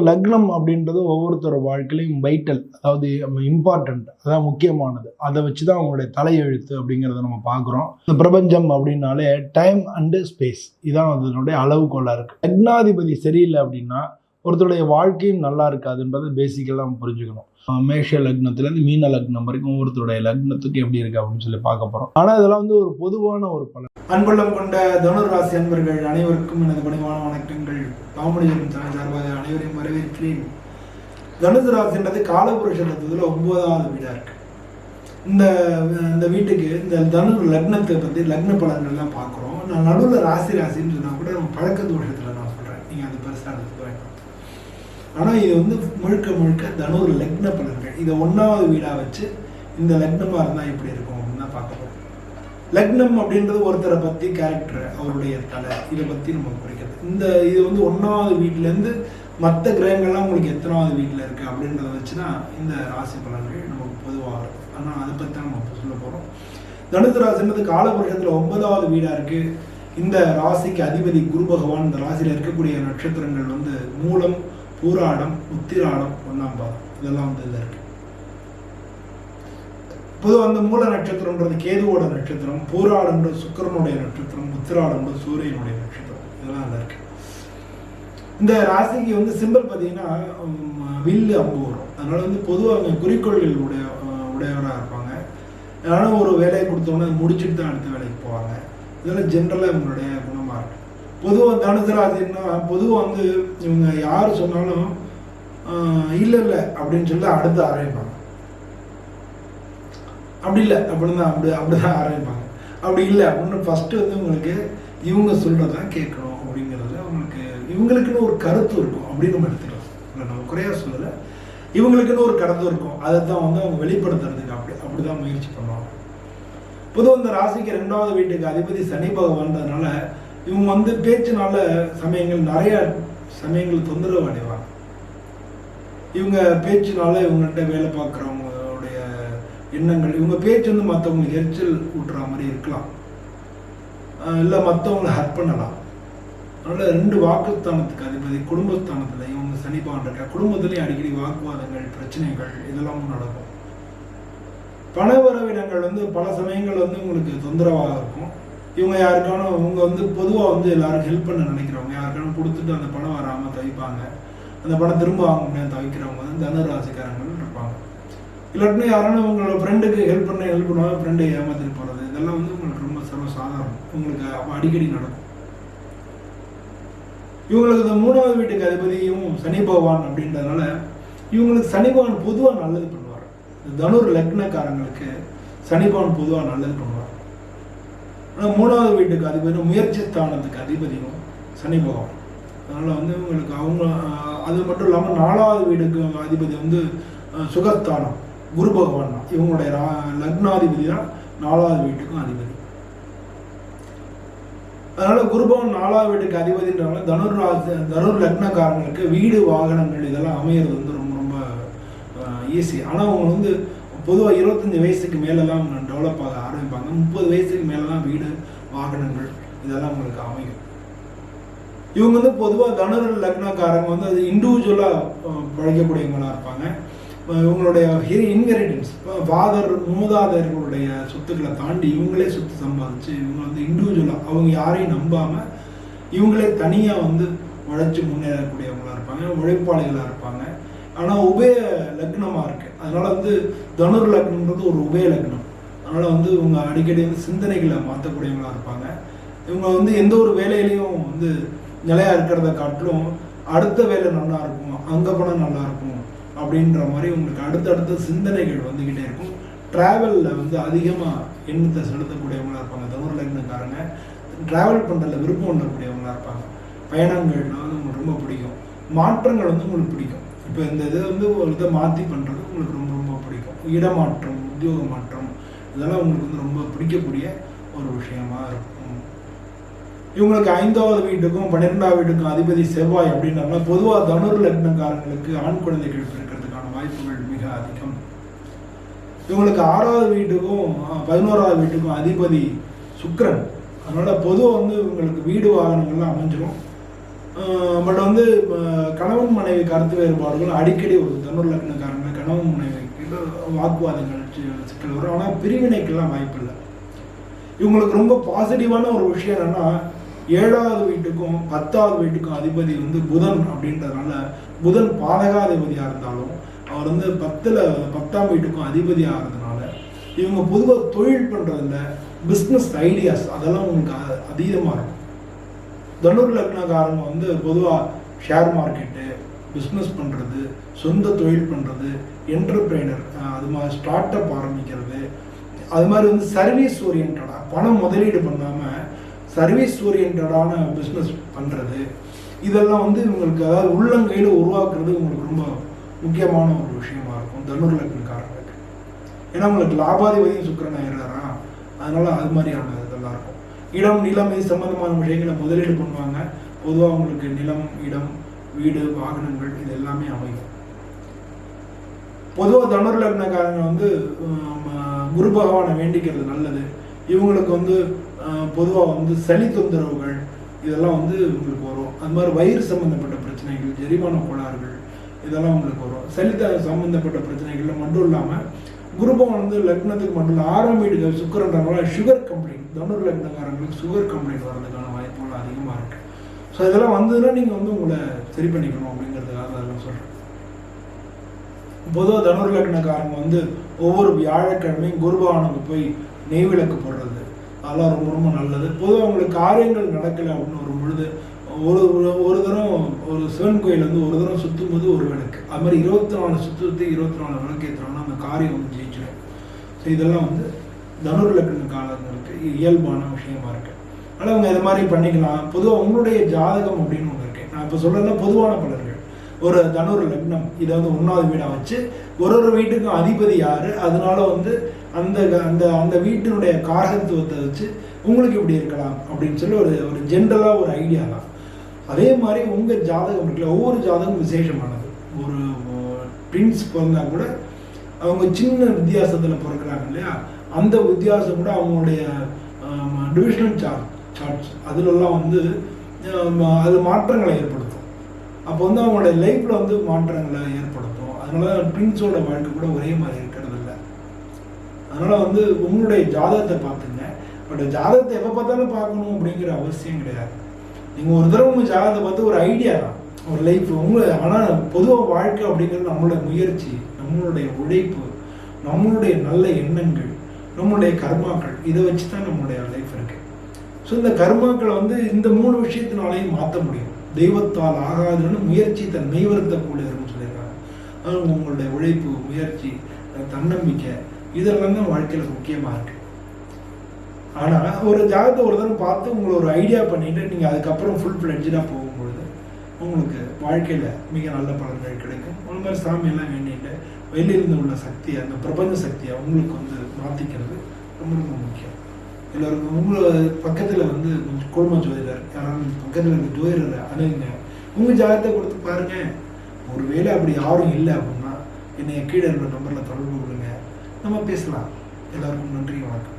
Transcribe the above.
லக்னம் அப்படின்றது ஒவ்வொருத்தரோட வாழ்க்கையிலையும் வைட்டல் அதாவது இம்பார்ட்டண்ட் அதான் முக்கியமானது. அதை வச்சு தான் அவங்களுடைய தலையெழுத்து அப்படிங்கிறத நம்ம பார்க்குறோம். இந்த பிரபஞ்சம் அப்படின்னாலே டைம் அண்டு ஸ்பேஸ் இதான் அதனுடைய அளவுகோலாக இருக்குது லக்னாதிபதி சரியில்லை அப்படின்னா ஒருத்தருடைய வாழ்க்கையும் நல்லா இருக்காதுன்றது பேசிக்கலாக நம்ம புரிஞ்சுக்கணும். மேஷ லக்னத்துலேருந்து மீன லக்னம் வரைக்கும் ஒவ்வொருத்தருடைய லக்னத்துக்கு எப்படி இருக்கு அப்படின்னு சொல்லி பார்க்க போகிறோம் ஆனால் இதெல்லாம் வந்து ஒரு பொதுவான ஒரு பலன். அன்புள்ளம் கொண்ட தனுர் ராசி அன்பர்கள் அனைவருக்கும் எனது பணிவான வணக்கங்கள். காமெடியின் சேனல் சார்பாக அனைவரையும் வரவேற்கிறேன். தனுசு ராசின்றது காலபுருஷ ஒன்பதாவது வீடாக இருக்கு. இந்த இந்த வீட்டுக்கு இந்த தனு லக்னத்தை பற்றி லக்ன பலன்கள்லாம் பார்க்குறோம். நான் நடுவில் ராசி ராசின்னு சொன்னால் கூட நம்ம பழக்க தோஷத்தில் நான் சொல்கிறேன் நீங்கள் அது பெருசாக எடுத்துக்க வேண்டாம் ஆனால் இது வந்து முழுக்க முழுக்க தனுர் லக்ன பலன்கள். இதை ஒன்றாவது வீடாக வச்சு இந்த லக்னமாக இருந்தால் எப்படி இருக்கும் அப்படின்னு தான் பார்க்க போகிறோம் லக்னம் அப்படின்றது ஒருத்தரை பற்றி கேரக்டர் அவருடைய தலை இதை பற்றி நம்ம குறிக்கிறது. இந்த இது வந்து ஒன்றாவது வீட்டிலேருந்து மற்ற கிரகங்கள்லாம் உங்களுக்கு எத்தனாவது வீட்டில் இருக்குது அப்படின்றத வச்சுன்னா இந்த ராசி பலன்கள் நமக்கு பொதுவாக இருக்கும். ஆனால் அதை பற்றி தான் நம்ம சொல்ல போகிறோம் தனுசு ராசின்றது காலபுருஷத்தில் ஒன்பதாவது வீடாக இருக்குது இந்த ராசிக்கு அதிபதி குரு பகவான் இந்த ராசியில் இருக்கக்கூடிய நட்சத்திரங்கள் வந்து மூலம் பூராடம் உத்திராடம் ஒன்றாம் பாதம் இதெல்லாம் வந்து இதில் இருக்கு. பொதுவாக அந்த மூல நட்சத்திரம்ன்றது கேதுவோட நட்சத்திரம் பூராடம்ன்றது சுக்கரனுடைய நட்சத்திரம் உத்திராடம்ன்றது சூரியனுடைய நட்சத்திரம். இதெல்லாம் அதில் இருக்கு. இந்த ராசிக்கு வந்து சிம்பிள் பார்த்தீங்கன்னா வில்லு அம்பு வரும். அதனால வந்து பொதுவாக அவங்க குறிக்கோள்கள் உடைய உடையவராக இருப்பாங்க. அதனால ஒரு வேலையை கொடுத்தோன்னே முடிச்சுட்டு தான் அடுத்த வேலைக்கு போவாங்க. இதெல்லாம் ஜென்ரலாக இவங்களுடைய குணமாக இருக்கு. பொதுவாக தனுசு ராசின்னா பொதுவாக வந்து இவங்க யார் சொன்னாலும் இல்லை இல்லை அப்படின்னு சொல்லி அடுத்து ஆரம்பிப்பாங்க அப்படி இல்லை அப்படின்னு தான் அப்படி அப்படி தான் ஆரம்பிப்பாங்க அப்படி இல்லை அப்படின்னு ஃபஸ்ட்டு வந்து உங்களுக்கு இவங்க சொல்கிறதான் கேட்கணும் அப்படிங்கிறதுல அவங்களுக்கு இவங்களுக்குன்னு ஒரு கருத்து இருக்கும் அப்படின்னு நம்ம எடுத்துக்கலாம். இல்லை நம்ம குறையா சொல்லலை. இவங்களுக்குன்னு ஒரு கருத்து இருக்கும். அதை தான் வந்து அவங்க வெளிப்படுத்துறதுக்கு அப்படி அப்படி தான் முயற்சி பண்ணுவாங்க. பொதுவாக இந்த ராசிக்கு ரெண்டாவது வீட்டுக்கு அதிபதி சனி பகவான்றதுனால இவங்க வந்து பேச்சுனால சமயங்கள் நிறைய சமயங்கள் தொந்தரவு அடைவாங்க. இவங்க பேச்சுனால இவங்கள்ட்ட வேலை பார்க்குறவங்களுடைய எண்ணங்கள் இவங்க பேச்சு வந்து மற்றவங்களுக்கு எரிச்சல் ஊட்டுற மாதிரி இருக்கலாம். இல்லை மற்றவங்களை ஹர்ட் பண்ணலாம். அதனால் ரெண்டு வாக்குஸ்தானத்துக்கு அதிபதி குடும்பஸ்தானத்தில் இவங்க சனி இருக்க குடும்பத்துலேயும் அடிக்கடி வாக்குவாதங்கள் பிரச்சனைகள் இதெல்லாம் நடக்கும். பண உறவினங்கள் வந்து பல சமயங்கள் வந்து உங்களுக்கு தொந்தரவாக இருக்கும். இவங்க யாருக்கான இவங்க வந்து பொதுவாக வந்து எல்லாரும் ஹெல்ப் பண்ண நினைக்கிறவங்க யாருக்கான கொடுத்துட்டு அந்த பணம் வராமல் தவிப்பாங்க. அந்த பணம் திரும்ப வாங்க முடியாது தவிக்கிறவங்க வந்து தனுராசிக்காரங்கள் இருப்பாங்க. இல்லாட்டினா யாரான உங்களோட ஃப்ரெண்டுக்கு ஹெல்ப் பண்ண ஹெல்ப் பண்ணுவாங்க ஃப்ரெண்டை ஏமாத்திட்டு போகிறது இதெல்லாம் வந்து உங்களுக்கு ரொம்ப சர்வசாதாரணம். உங்களுக்கு அடிக்கடி நடக்கும். இவங்களுக்கு இந்த மூணாவது வீட்டுக்கு அதிபதியும் சனி பகவான் அப்படின்றதுனால இவங்களுக்கு சனி பகவான் பொதுவாக நல்லது பண்ணுவார். தனுர் லக்னக்காரங்களுக்கு சனி பகவான் பொதுவாக நல்லது பண்ணுவார். ஆனால் மூணாவது வீட்டுக்கு அதிபதி முயற்சி ஸ்தானத்துக்கு அதிபதியும் சனி பகவான். அதனால் வந்து உங்களுக்கு அவங்க அது மட்டும் இல்லாமல் நாலாவது வீடுக்கு அதிபதி வந்து சுகஸ்தானம் குரு பகவான் தான். இவங்களுடைய ரா- லக்னாதிபதி தான் நாலாவது வீட்டுக்கும் அதிபதி. அதனால குருபவன் நாலாவது வீட்டுக்கு அதிபதின்றனால தனுர் ராசி தனுர் லக்னக்காரங்களுக்கு வீடு வாகனங்கள் இதெல்லாம் அமையிறது வந்து ரொம்ப ரொம்ப ஈஸி ஆனால் அவங்க வந்து பொதுவாக இருபத்தஞ்சி வயசுக்கு மேலெல்லாம் அவங்க டெவலப் ஆக ஆரம்பிப்பாங்க. முப்பது வயசுக்கு மேலே வீடு வாகனங்கள் இதெல்லாம் உங்களுக்கு அமையும். இவங்க வந்து பொதுவாக தனுர் லக்னக்காரங்க வந்து அது இண்டிவிஜுவலாக பழைக்கக்கூடியவங்களாக இருப்பாங்க. இவங்களுடைய இன்ஹெரிடன்ஸ் ஃபாதர் மூதாதையர்களுடைய சொத்துக்களை தாண்டி இவங்களே சொத்து சம்பாதிச்சு இவங்க வந்து இண்டிவிஜுவலாக அவங்க யாரையும் நம்பாமல் இவங்களே தனியாக வந்து உழைச்சி முன்னேறக்கூடியவங்களா இருப்பாங்க உழைப்பாளிகளாக இருப்பாங்க. ஆனால் உபய லக்னமாக இருக்கு. அதனால் வந்து தனுர் லக்னம்ன்றது ஒரு உபய லக்னம். அதனால் வந்து இவங்க அடிக்கடி வந்து சிந்தனைகளை மாற்றக்கூடியவங்களா இருப்பாங்க. இவங்க வந்து எந்த ஒரு வேலையிலையும் வந்து நிலையாக இருக்கிறத காட்டிலும் அடுத்த வேலை நல்லா இருக்கும்? அங்க போனால் நல்லா இருக்கும்? அப்படின்ற மாதிரி உங்களுக்கு அடுத்தடுத்த சிந்தனைகள் வந்துக்கிட்டே இருக்கும். ட்ராவலில் வந்து அதிகமாக எண்ணத்தை செலுத்தக்கூடியவங்களா இருப்பாங்க. தனுர் லக்னக்காரங்க. ட்ராவல் பண்ணுறதுல விருப்பம் பண்ணக்கூடியவங்களா இருப்பாங்க. பயணங்கள்னா வந்து உங்களுக்கு ரொம்ப பிடிக்கும். மாற்றங்கள் வந்து உங்களுக்கு பிடிக்கும். இப்போ இந்த இதை வந்து ஒரு இதை மாற்றி பண்ணுறது உங்களுக்கு ரொம்ப ரொம்ப பிடிக்கும். இடமாற்றம் உத்தியோக மாற்றம் இதெல்லாம் உங்களுக்கு வந்து ரொம்ப பிடிக்கக்கூடிய ஒரு விஷயமா இருக்கும். இவங்களுக்கு ஐந்தாவது வீட்டுக்கும் பன்னிரெண்டாவது வீட்டுக்கும் அதிபதி செவ்வாய் அப்படின்னா பொதுவாக தனுர் லக்னக்காரங்களுக்கு ஆண் குழந்தைகள் பிறக்கிறதுக்கான வாய்ப்புகள் மிக அதிகம். இவங்களுக்கு ஆறாவது வீட்டுக்கும் பதினோராவது வீட்டுக்கும் அதிபதி சுக்ரன் அதனால் பொதுவாக வந்து இவங்களுக்கு வீடு வாகனங்கள்லாம் அமைஞ்சிடும் பட் வந்து கணவன் மனைவி கருத்து வேறுபாடுகள் அடிக்கடி ஒரு தனுர் லக்னக்காரங்க கணவன் மனைவிக்கு வாக்குவாதங்கள் சிக்கல் வரும். ஆனால் பிரிவினைக்கெல்லாம் வாய்ப்பு இல்லை. இவங்களுக்கு ரொம்ப பாசிட்டிவான ஒரு விஷயம் என்னன்னா ஏழாவது வீட்டுக்கும் பத்தாவது வீட்டுக்கும் அதிபதி வந்து புதன் அப்படின்றதுனால புதன் பாதகாதிபதியாக இருந்தாலும் அவர் வந்து பத்தில் பத்தாம் வீட்டுக்கும் அதிபதியாக இருந்ததுனால இவங்க பொதுவாக தொழில் பண்ணுறதுல பிஸ்னஸ் ஐடியாஸ் அதெல்லாம் உங்களுக்கு அதீதமாக இருக்கும். தனுர் லக்னக்காரங்க வந்து பொதுவாக ஷேர் மார்க்கெட்டு பிஸ்னஸ் பண்ணுறது சொந்த தொழில் பண்ணுறது என்டர்பிரைனர் அது மாதிரி ஸ்டார்ட் அப் ஆரம்பிக்கிறது. அது மாதிரி வந்து சர்வீஸ் ஓரியன்டாக பணம் முதலீடு பண்ணாமல் சர்வீஸ் ஓரியன்டான பிஸ்னஸ் பண்ணுறது இதெல்லாம் வந்து இவங்களுக்கு அதாவது உள்ளங்கையில் உருவாக்குறது உங்களுக்கு ரொம்ப முக்கியமான ஒரு விஷயமா இருக்கும் தனுர் லக்னக்காரங்களுக்கு. ஏன்னா உங்களுக்கு லாபாதிபதியும் சுக்கரன் ஆயிடுறாரா அதனால் அது மாதிரியான இடம் நிலம் இது சம்பந்தமான விஷயங்களை முதலீடு பண்ணுவாங்க. பொதுவாக உங்களுக்கு நிலம் இடம் வீடு வாகனங்கள் இது எல்லாமே அமையும். பொதுவாக தனுர் லக்னக்காரங்க வந்து குரு பகவானை வேண்டிக்கிறது நல்லது. இவங்களுக்கு வந்து பொதுவாக வந்து சளி தொந்தரவுகள் இதெல்லாம் வந்து உங்களுக்கு வரும். அது மாதிரி வயிறு சம்பந்தப்பட்ட பிரச்சனைகள் ஜெரிமான கோளாறுகள் இதெல்லாம் உங்களுக்கு வரும். சளி த சம்பந்தப்பட்ட பிரச்சனைகள்ல மட்டும் இல்லாமல் குருபம் வந்து லக்னத்துக்கு மட்டும் இல்லை ஆறாம் வீடுகள் சுக்கரன்றவங்கள சுகர் கம்ப்ளைண்ட் தனுர் லக்னக்காரங்களுக்கு சுகர் கம்ப்ளைண்ட் வர்றதுக்கான வாய்ப்புகள் அதிகமாக இருக்கு. ஸோ இதெல்லாம் வந்ததுன்னா நீங்கள் வந்து உங்களை சரி பண்ணிக்கணும் அப்படிங்கிறதுக்காக அதெல்லாம் சொல்கிறேன் பொதுவாக தனுர் லக்னக்காரங்க வந்து ஒவ்வொரு வியாழக்கிழமையும் குருபவானுக்கு போய் நெய் விளக்கு போடுறது அதெல்லாம் ரொம்ப ரொம்ப நல்லது. பொதுவாக அவங்களுக்கு காரியங்கள் நடக்கலை அப்படின்னு வரும் பொழுது ஒரு ஒரு- ஒரு தரம் ஒரு சிவன் கோயில் வந்து ஒரு தரம் சுற்றும் போது ஒரு விளக்கு. அது மாதிரி இருபத்தி நாலு சுற்றி இருபத்தி நாலு விளக்கு ஏற்றுறோம்னா அந்த காரியம் வந்து ஜெயிச்சிடும் ஸோ இதெல்லாம் வந்து தனுர் லக்ன காலங்களுக்கு இயல்பான விஷயமா இருக்கு. அதனால் அவங்க இது மாதிரி பண்ணிக்கலாம். பொதுவாக உங்களுடைய ஜாதகம் அப்படின்னு ஒன்று இருக்கு. நான் இப்போ சொல்றதுல பொதுவான பலர்கள் ஒரு தனுர் லக்னம் இதை வந்து ஒன்றாவது வீடாக வச்சு ஒரு ஒரு வீட்டுக்கும் அதிபதி யார்? அதனால வந்து அந்த அந்த அந்த வீட்டினுடைய காரகத்துவத்தை வச்சு உங்களுக்கு இப்படி இருக்கலாம் அப்படின்னு சொல்லி ஒரு ஒரு ஜென்ரலாக ஒரு ஐடியா தான். அதே மாதிரி உங்கள் ஜாதகம் இருக்குல்ல ஒவ்வொரு ஜாதகம் விசேஷமானது. ஒரு ட்வின்ஸ் பிறந்தா கூட அவங்க சின்ன வித்தியாசத்தில் பிறக்கிறாங்க இல்லையா? அந்த வித்தியாசம் கூட அவங்களுடைய டிவிஷனல் சார்ட் சார்ட்ஸ் அதிலெல்லாம் வந்து அது மாற்றங்களை ஏற்படுத்தும். அப்போ வந்து அவங்களுடைய லைஃப்பில் வந்து மாற்றங்களை ஏற்படுத்தும். அதனால ட்வின்ஸோட வாழ்க்கை கூட ஒரே மாதிரி இருக்கிறது இல்லை. அதனால வந்து உங்களுடைய ஜாதகத்தை பார்த்துங்க. பட் ஜாதகத்தை எப்போ பார்த்தாலும் பார்க்கணும் அப்படிங்கிற அவசியம் கிடையாது. நீங்கள் ஒரு தடவை உங்கள் ஜாதகத்தை பார்த்து ஒரு ஐடியா தான். ஒரு லைஃப் உங்களை ஆனால் பொதுவாக வாழ்க்கை அப்படிங்கிறது நம்மளோட முயற்சி நம்மளுடைய உழைப்பு நம்மளுடைய நல்ல எண்ணங்கள் நம்மளுடைய கர்மாக்கள் இதை வச்சு தான் நம்மளுடைய லைஃப் இருக்கு. ஸோ இந்த கர்மாக்களை வந்து இந்த மூணு விஷயத்தினாலையும் மாற்ற முடியும். தெய்வத்தால் ஆகாதுன்னு முயற்சி தன் மெய்வருத்தக்கூடியதுன்னு சொல்லியிருக்காங்க. அதனால் உங்களுடைய உழைப்பு முயற்சி தன்னம்பிக்கை இதெல்லாம் தான் வாழ்க்கையில் முக்கியமாக இருக்குது ஆனால் ஒரு ஜாதகத்தை ஒரு தடவை பார்த்து உங்களை ஒரு ஐடியா பண்ணிட்டு நீங்கள் அதுக்கப்புறம் ஃபுல் ஃப்ளெட்ஜாக போகும்பொழுது உங்களுக்கு வாழ்க்கையில் மிக நல்ல பலன்கள் கிடைக்கும். ஒரு மாதிரி சாமியெல்லாம் வேண்டிட்டு வெளியிலிருந்து உள்ள சக்தியை அந்த பிரபஞ்ச சக்தியை உங்களுக்கு வந்து மாற்றிக்கிறது ரொம்ப ரொம்ப முக்கியம். எல்லோருக்கும் உங்களை பக்கத்தில் வந்து கொஞ்சம் குடும்ப ஜோதிடர் யாராவது பக்கத்தில் இருக்க ஜோதிடரை அணுகுங்க. உங்கள் ஜாதகத்தை கொடுத்து பாருங்கள் ஒருவேளை அப்படி யாரும் இல்லை அப்படின்னா என்னை கீழே இருக்கிற நம்பரில் தொடர்பு கொடுங்க நம்ம பேசலாம். எல்லாருக்கும் நன்றி வணக்கம்.